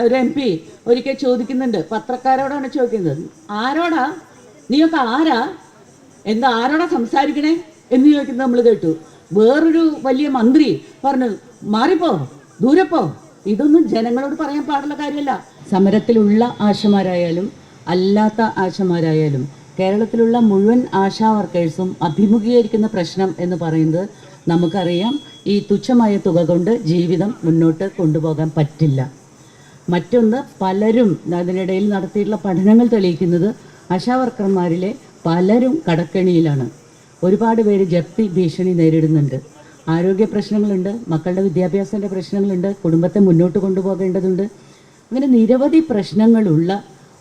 ഒരു M P ഒരിക്കൽ ചോദിക്കുന്നുണ്ട് പത്രക്കാരോടാണ് ചോദിക്കുന്നത് ആരോടാ? നീയൊക്കെ ആരാ? എന്താ ആരോടാ സംസാരിക്കണേ? എന്ന് ചോദിക്കുന്നത് നമ്മൾ കേട്ടു. വേറൊരു വലിയ മന്ത്രി പറഞ്ഞു മാറിപ്പോ ദൂരപ്പോ ഇതൊന്നും ജനങ്ങളോട് പറയാൻ പാടുള്ള കാര്യമല്ല. സമരത്തിലുള്ള ആശമാരായാലും അല്ലാത്ത ആശമാരായാലും കേരളത്തിലുള്ള മുഴുവൻ ആശാ വർക്കേഴ്സും അഭിമുഖീകരിക്കുന്ന പ്രശ്നം എന്ന് പറയുന്നത് നമുക്കറിയാം ഈ തുച്ഛമായ തുക കൊണ്ട് ജീവിതം മുന്നോട്ട് കൊണ്ടുപോകാൻ പറ്റില്ല. മറ്റൊന്ന് പലരും അതിനിടയിൽ നടത്തിയിട്ടുള്ള പഠനങ്ങൾ തെളിയിക്കുന്നത് ആശാവർക്കർമാരിലെ പലരും കടക്കെണിയിലാണ്. ഒരുപാട് പേര് ജപ്തി ഭീഷണി നേരിടുന്നുണ്ട്. ആരോഗ്യ പ്രശ്നങ്ങളുണ്ട് മക്കളുടെ വിദ്യാഭ്യാസത്തിന്റെ പ്രശ്നങ്ങളുണ്ട് കുടുംബത്തെ മുന്നോട്ട് കൊണ്ടുപോകേണ്ടതുണ്ട്. അങ്ങനെ നിരവധി പ്രശ്നങ്ങളുള്ള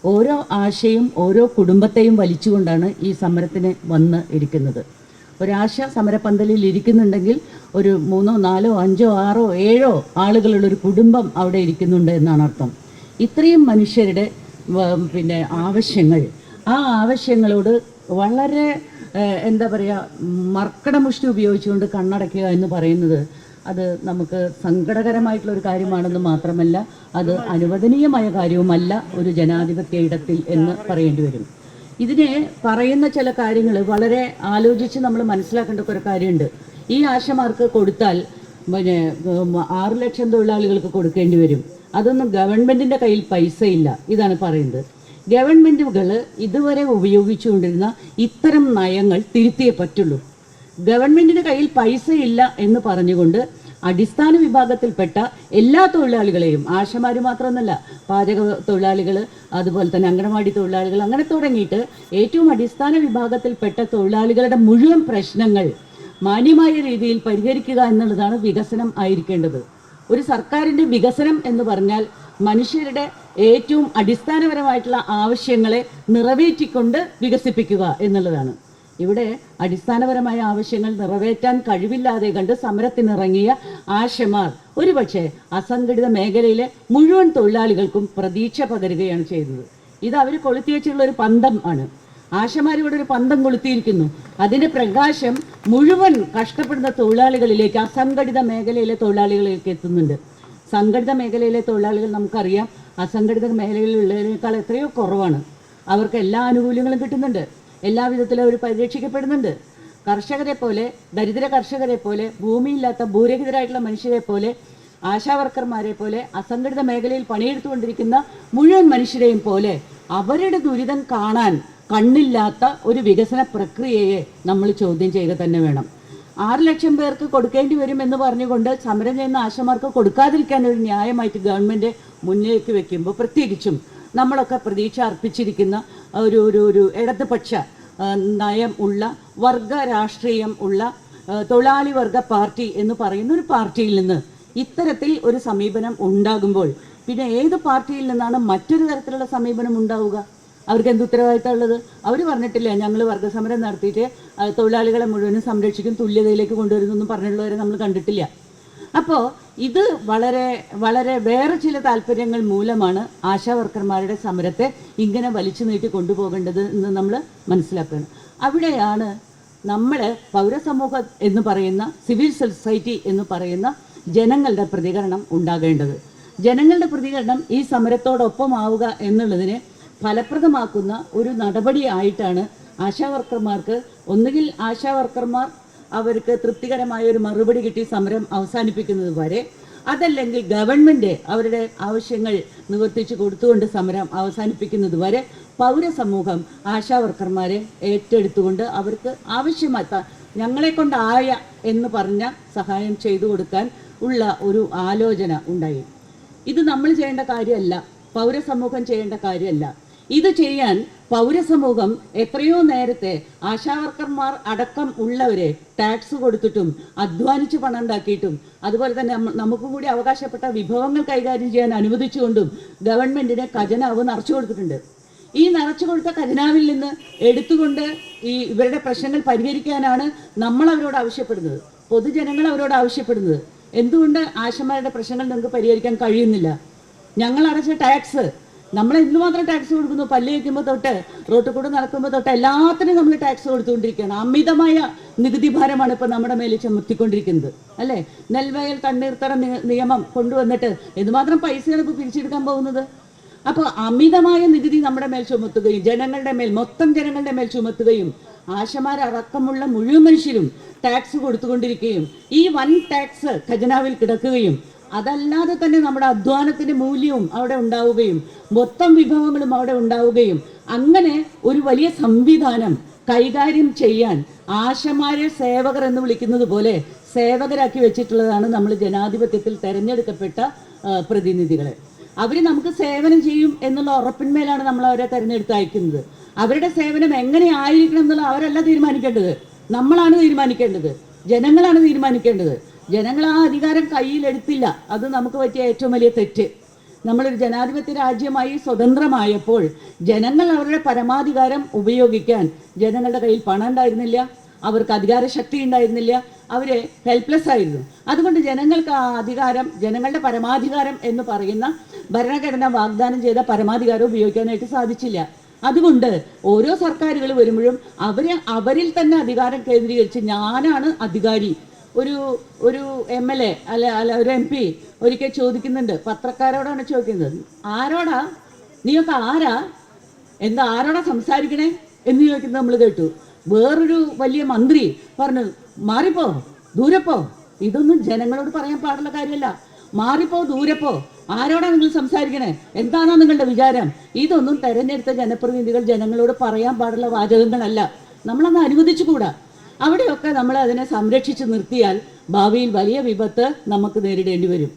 ഓരോ ആശയും ഓരോ കുടുംബത്തെയും വലിച്ചുകൊണ്ടാണ് ഈ സമരത്തിന് വന്ന് ഇരിക്കുന്നത്. ഒരാശ സമരപ്പന്തലിൽ ഇരിക്കുന്നുണ്ടെങ്കിൽ ഒരു മൂന്നോ നാലോ അഞ്ചോ ആറോ ഏഴോ ആളുകളുള്ള ഒരു കുടുംബം അവിടെ ഇരിക്കുന്നുണ്ട് എന്നാണ് അർത്ഥം. ഇത്രയും മനുഷ്യരുടെ പിന്നെ ആവശ്യങ്ങൾ. ആ ആവശ്യങ്ങളോട് വളരെ എന്താ പറയുക മർക്കടമുഷ്ടി ഉപയോഗിച്ചുകൊണ്ട് കണ്ണടയ്ക്കുക എന്ന് പറയുന്നത് അത് നമുക്ക് സങ്കടകരമായിട്ടുള്ള ഒരു കാര്യമാണെന്ന് മാത്രമല്ല അത് അനുവദനീയമായ കാര്യവുമല്ല ഒരു ജനാധിപത്യ ഇടത്തിൽ എന്ന് പറയേണ്ടി വരും. ഇതിനെ പറയുന്ന ചില കാര്യങ്ങൾ വളരെ ആലോചിച്ച് നമ്മൾ മനസ്സിലാക്കേണ്ട ഒരു കാര്യമുണ്ട്. ഈ ആശമാർക്ക് കൊടുത്താൽ പിന്നെ ആറ് ലക്ഷം തൊഴിലാളികൾക്ക് കൊടുക്കേണ്ടി വരും. അതൊന്നും ഗവൺമെന്റിന്റെ കയ്യിൽ പൈസ ഇല്ല ഇതാണ് പറയുന്നത്. ഗവൺമെന്റുകൾ ഇതുവരെ ഉപയോഗിച്ചുകൊണ്ടിരുന്ന ഇത്തരം നയങ്ങൾ തിരുത്തിയേ പറ്റുള്ളൂ. ഗവൺമെന്റിന്റെ കയ്യിൽ പൈസ ഇല്ല എന്ന് പറഞ്ഞുകൊണ്ട് അടിസ്ഥാന വിഭാഗത്തിൽപ്പെട്ട എല്ലാ തൊഴിലാളികളെയും ആശമാർ മാത്രമൊന്നുമല്ല പാചക തൊഴിലാളികൾ അതുപോലെ തന്നെ അംഗനവാടി തൊഴിലാളികൾ അങ്ങനെ തുടങ്ങിയിട്ട് ഏറ്റവും അടിസ്ഥാന വിഭാഗത്തിൽപ്പെട്ട തൊഴിലാളികളുടെ മുഴുവൻ പ്രശ്നങ്ങൾ മാന്യമായ രീതിയിൽ പരിഹരിക്കുക എന്നുള്ളതാണ് വികസനം ആയിരിക്കേണ്ടത്. ഒരു സർക്കാരിന്റെ വികസനം എന്ന് പറഞ്ഞാൽ മനുഷ്യരുടെ ഏറ്റവും അടിസ്ഥാനപരമായിട്ടുള്ള ആവശ്യങ്ങളെ നിറവേറ്റിക്കൊണ്ട് വികസിപ്പിക്കുക എന്നുള്ളതാണ്. ഇവിടെ അടിസ്ഥാനപരമായ ആവശ്യങ്ങൾ നിറവേറ്റാൻ കഴിവില്ലാതെ കണ്ട് സമരത്തിനിറങ്ങിയ ആശമാർ ഒരുപക്ഷെ അസംഘടിത മേഖലയിലെ മുഴുവൻ തൊഴിലാളികൾക്കും പ്രതീക്ഷ പകരുകയാണ് ചെയ്തത്. ഇത് അവർ കൊളുത്തി വെച്ചിട്ടുള്ള ഒരു പന്തം ആണ്. ആശമാർ ഇവിടെ ഒരു പന്തം കൊളുത്തിയിരിക്കുന്നു. അതിന്റെ പ്രകാശം മുഴുവൻ കഷ്ടപ്പെടുന്ന തൊഴിലാളികളിലേക്ക് അസംഘടിത മേഖലയിലെ തൊഴിലാളികളിലേക്ക് എത്തുന്നുണ്ട്. സംഘടിത മേഖലയിലെ തൊഴിലാളികൾ നമുക്കറിയാം അസംഘടിത മേഖലയിലുള്ളതിനേക്കാൾ എത്രയോ കുറവാണ്. അവർക്ക് എല്ലാ ആനുകൂല്യങ്ങളും കിട്ടുന്നുണ്ട്. എല്ലാ വിധത്തിലും അവർ പരിരക്ഷിക്കപ്പെടുന്നുണ്ട്. കർഷകരെ പോലെ ദരിദ്ര കർഷകരെ പോലെ ഭൂമിയില്ലാത്ത ഭൂരഹിതരായിട്ടുള്ള മനുഷ്യരെ പോലെ ആശാവർക്കർമാരെ പോലെ അസംഘടിത മേഖലയിൽ പണിയെടുത്തുകൊണ്ടിരിക്കുന്ന മുഴുവൻ മനുഷ്യരെയും പോലെ അവരുടെ ദുരിതം കാണാൻ കണ്ണില്ലാത്ത ഒരു വികസന പ്രക്രിയയെ നമ്മൾ ചോദ്യം ചെയ്യുക തന്നെ വേണം. ആറ് ലക്ഷം പേർക്ക് കൊടുക്കേണ്ടി വരും എന്ന് പറഞ്ഞുകൊണ്ട് സമരം ചെയ്യുന്ന ആശമാർക്ക് കൊടുക്കാതിരിക്കാൻ ഒരു ന്യായമായിട്ട് ഗവൺമെന്റ് മുന്നിലേക്ക് വെക്കുമ്പോൾ പ്രത്യേകിച്ചും നമ്മളൊക്കെ പ്രതീക്ഷ അർപ്പിച്ചിരിക്കുന്ന ഒരു ഒരു ഒരു ഇടതുപക്ഷ നയം ഉള്ള വർഗ രാഷ്ട്രീയം ഉള്ള തൊഴിലാളി വർഗ പാർട്ടി എന്ന് പറയുന്ന ഒരു പാർട്ടിയിൽ നിന്ന് ഇത്തരത്തിൽ ഒരു സമീപനം ഉണ്ടാകുമ്പോൾ പിന്നെ ഏത് പാർട്ടിയിൽ നിന്നാണ് മറ്റൊരു തരത്തിലുള്ള സമീപനം ഉണ്ടാവുക? അവർക്ക് എന്ത് ഉത്തരവാദിത്തം ഉള്ളത് അവർ പറഞ്ഞിട്ടില്ല. ഞങ്ങൾ വർഗസമരം നടത്തിയിട്ട് തൊഴിലാളികളെ മുഴുവനും സംരക്ഷിക്കും തുല്യതയിലേക്ക് കൊണ്ടുവരുന്നു എന്നും പറഞ്ഞിട്ടുള്ളവരെ നമ്മൾ കണ്ടിട്ടില്ല. അപ്പോൾ ഇത് വളരെ വളരെ വേറെ ചില താല്പര്യങ്ങൾ മൂലമാണ് ആശാ വർക്കർമാരുടെ സമരത്തെ ഇങ്ങനെ വലിച്ചു നീട്ടി കൊണ്ടുപോകേണ്ടത് എന്ന് നമ്മൾ മനസ്സിലാക്കുകയാണ്. അവിടെയാണ് നമ്മൾ പൗരസമൂഹം എന്ന് പറയുന്ന സിവിൽ സൊസൈറ്റി എന്ന് പറയുന്ന ജനങ്ങളുടെ പ്രതികരണം ഉണ്ടാകേണ്ടത്. ജനങ്ങളുടെ പ്രതികരണം ഈ സമരത്തോടൊപ്പമാവുക എന്നുള്ളതിനെ ഫലപ്രദമാക്കുന്ന ഒരു നടപടിയായിട്ടാണ് ആശാ വർക്കർമാർക്ക് ഒന്നുകിൽ ആശാവർക്കർമാർ അവർക്ക് തൃപ്തികരമായ ഒരു മറുപടി കിട്ടി സമരം അവസാനിപ്പിക്കുന്നത് വരെ അതല്ലെങ്കിൽ ഗവൺമെന്റ് അവരുടെ ആവശ്യങ്ങൾ നിവർത്തിച്ചു കൊടുത്തുകൊണ്ട് സമരം അവസാനിപ്പിക്കുന്നത് വരെ പൗരസമൂഹം ആശാവർക്കർമാരെ ഏറ്റെടുത്തുകൊണ്ട് അവർക്ക് ആവശ്യമായ ഞങ്ങളെ കൊണ്ടായ എന്ന് പറഞ്ഞ സഹായം ചെയ്തു കൊടുക്കാൻ ഉള്ള ഒരു ആലോചന ഉണ്ടായി. ഇത് നമ്മൾ ചെയ്യേണ്ട കാര്യമല്ല പൗരസമൂഹം ചെയ്യേണ്ട കാര്യമല്ല. ഇത് ചെയ്യാൻ പൗരസമൂഹം എത്രയോ നേരത്തെ ആശാവർക്കർമാർ അടക്കം ഉള്ളവരെ ടാക്സ് കൊടുത്തിട്ടും അധ്വാനിച്ച് പണം ഉണ്ടാക്കിയിട്ടും അതുപോലെ തന്നെ നമുക്കും കൂടി അവകാശപ്പെട്ട വിഭവങ്ങൾ കൈകാര്യം ചെയ്യാൻ അനുവദിച്ചുകൊണ്ടും ഗവൺമെന്റിനെ ഖജനാവ് നിറച്ചു കൊടുത്തിട്ടുണ്ട്. ഈ നിറച്ചു കൊടുത്ത ഖജനാവിൽ നിന്ന് എടുത്തുകൊണ്ട് ഈ ഇവരുടെ പ്രശ്നങ്ങൾ പരിഹരിക്കാനാണ് നമ്മൾ അവരോട് ആവശ്യപ്പെടുന്നത്. പൊതുജനങ്ങൾ അവരോട് ആവശ്യപ്പെടുന്നത്. എന്തുകൊണ്ട് ആശമാരുടെ പ്രശ്നങ്ങൾ നിങ്ങൾക്ക് പരിഹരിക്കാൻ കഴിയുന്നില്ല? ഞങ്ങൾ അടച്ച ടാക്സ് നമ്മൾ എന്തുമാത്രം ടാക്സ് കൊടുക്കുന്നു. പല്ല് വയ്ക്കുമ്പോൾ തൊട്ട് റോട്ടിൽ കൂടെ നടക്കുമ്പോൾ തൊട്ട് എല്ലാത്തിനും നമ്മൾ ടാക്സ് കൊടുത്തുകൊണ്ടിരിക്കുകയാണ്. അമിതമായ നികുതി ഭാരമാണ് ഇപ്പോൾ നമ്മുടെ മേലിൽ ചുമത്തിക്കൊണ്ടിരിക്കുന്നത്. അല്ലേ? നെൽവയൽ തണ്ണീർത്തട നിയമം കൊണ്ടുവന്നിട്ട് എന്തുമാത്രം പൈസയാണ് ഇപ്പോൾ പിരിച്ചെടുക്കാൻ പോകുന്നത്? അപ്പോൾ അമിതമായ നികുതി നമ്മുടെ മേൽ ചുമത്തുകയും ജനങ്ങളുടെ മേൽ മൊത്തം ജനങ്ങളുടെ മേൽ ചുമത്തുകയും ആശമാരടക്കമുള്ള മുഴുവൻ മനുഷ്യരും ടാക്സ് കൊടുത്തുകൊണ്ടിരിക്കുകയും ഈ വൻ ടാക്സ് ഖജനാവിൽ കിടക്കുകയും അതല്ലാതെ തന്നെ നമ്മുടെ അധ്വാനത്തിന്റെ മൂല്യവും അവിടെ ഉണ്ടാവുകയും മൊത്തം വിഭവങ്ങളും അവിടെ ഉണ്ടാവുകയും അങ്ങനെ ഒരു വലിയ സംവിധാനം കൈകാര്യം ചെയ്യാൻ ആശമാരെ സേവകർ എന്ന് വിളിക്കുന്നത് പോലെ സേവകരാക്കി വെച്ചിട്ടുള്ളതാണ് നമ്മൾ ജനാധിപത്യത്തിൽ തിരഞ്ഞെടുക്കപ്പെട്ട പ്രതിനിധികളെ അവർ നമുക്ക് സേവനം ചെയ്യും എന്നുള്ള ഉറപ്പിന്മേലാണ് നമ്മൾ അവരെ തിരഞ്ഞെടുത്ത് അയക്കുന്നത് അവരുടെ സേവനം എങ്ങനെ ആയിരിക്കണം എന്നുള്ള അവരല്ല തീരുമാനിക്കേണ്ടത്. നമ്മളാണ് തീരുമാനിക്കേണ്ടത്. ജനങ്ങളാണ് തീരുമാനിക്കേണ്ടത്. ജനങ്ങൾ ആ അധികാരം കയ്യിലെടുത്തില്ല അത് നമുക്ക് പറ്റിയ ഏറ്റവും വലിയ തെറ്റ്. നമ്മളൊരു ജനാധിപത്യ രാജ്യമായി സ്വതന്ത്രമായപ്പോൾ ജനങ്ങൾ അവരുടെ പരമാധികാരം ഉപയോഗിക്കാൻ ജനങ്ങളുടെ കയ്യിൽ പണം ഉണ്ടായിരുന്നില്ല അവർക്ക് അധികാര ശക്തി ഉണ്ടായിരുന്നില്ല അവർ ഹെൽപ്ലെസ് ആയിരുന്നു. അതുകൊണ്ട് ജനങ്ങൾക്ക് ആ അധികാരം ജനങ്ങളുടെ പരമാധികാരം എന്ന് പറയുന്ന ഭരണഘടന വാഗ്ദാനം ചെയ്ത പരമാധികാരം ഉപയോഗിക്കാനായിട്ട് സാധിച്ചില്ല. അതുകൊണ്ട് ഓരോ സർക്കാരുകൾ വരുമ്പോഴും അവരെ അവരിൽ തന്നെ അധികാരം കേന്ദ്രീകരിച്ച് ഞാനാണ് അധികാരി. ഒരു ഒരു എം എൽ എ അല്ല അല്ല ഒരു എം പി ഒരിക്കൽ ചോദിക്കുന്നുണ്ട് പത്രക്കാരോടാണ് ചോദിക്കുന്നത് ആരോടാ? നീയൊക്കെ ആരാ? എന്താ ആരോടാ സംസാരിക്കണേ? എന്ന് ചോദിക്കുന്നത് നമ്മൾ കേട്ടു. വേറൊരു വലിയ മന്ത്രി പറഞ്ഞു മാറിപ്പോ ദൂരപ്പോ. ഇതൊന്നും ജനങ്ങളോട് പറയാൻ പാടുള്ള കാര്യമല്ല. മാറിപ്പോ ദൂരപ്പോ. ആരോടാണ് നിങ്ങൾ സംസാരിക്കണേ? എന്താണോ നിങ്ങളുടെ വിചാരം? ഇതൊന്നും തെരഞ്ഞെടുത്ത ജനപ്രതിനിധികൾ ജനങ്ങളോട് പറയാൻ പാടുള്ള വാചകങ്ങളല്ല. നമ്മളന്ന് അനുവദിച്ചുകൂടാ. അവിടെയൊക്കെ നമ്മൾ അതിനെ സംരക്ഷിച്ച് നിർത്തിയാൽ ഭാവിയിൽ വലിയ വിപത്ത് നമുക്ക് നേരിടേണ്ടി വരും.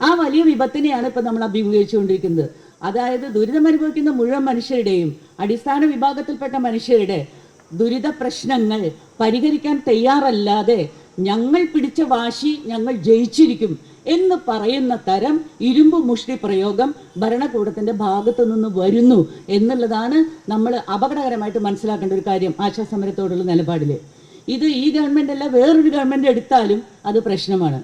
ആ വലിയ വിപത്തിനെയാണ് ഇപ്പം നമ്മൾ അഭിമുഖീകരിച്ചുകൊണ്ടിരിക്കുന്നത്. അതായത് ദുരിതം അനുഭവിക്കുന്ന മുഴുവൻ മനുഷ്യരുടെയും അടിസ്ഥാന വിഭാഗത്തിൽപ്പെട്ട മനുഷ്യരുടെ ദുരിത പ്രശ്നങ്ങൾ പരിഹരിക്കാൻ തയ്യാറല്ലാതെ ഞങ്ങൾ പിടിച്ച വാശി ഞങ്ങൾ ജയിച്ചിരിക്കും എന്ന് പറയുന്ന തരം ഇരുമ്പ് മുഷ്ടി പ്രയോഗം ഭരണകൂടത്തിന്റെ ഭാഗത്തു നിന്ന് വരുന്നു എന്നുള്ളതാണ് നമ്മൾ അപകടകരമായിട്ട് മനസ്സിലാക്കേണ്ട ഒരു കാര്യം ആശാസമരത്തോടുള്ള നിലപാടിൽ ഇത് ഈ ഗവൺമെന്റ് അല്ല വേറൊരു ഗവൺമെന്റ് എടുത്താലും അത് പ്രശ്നമാണ്.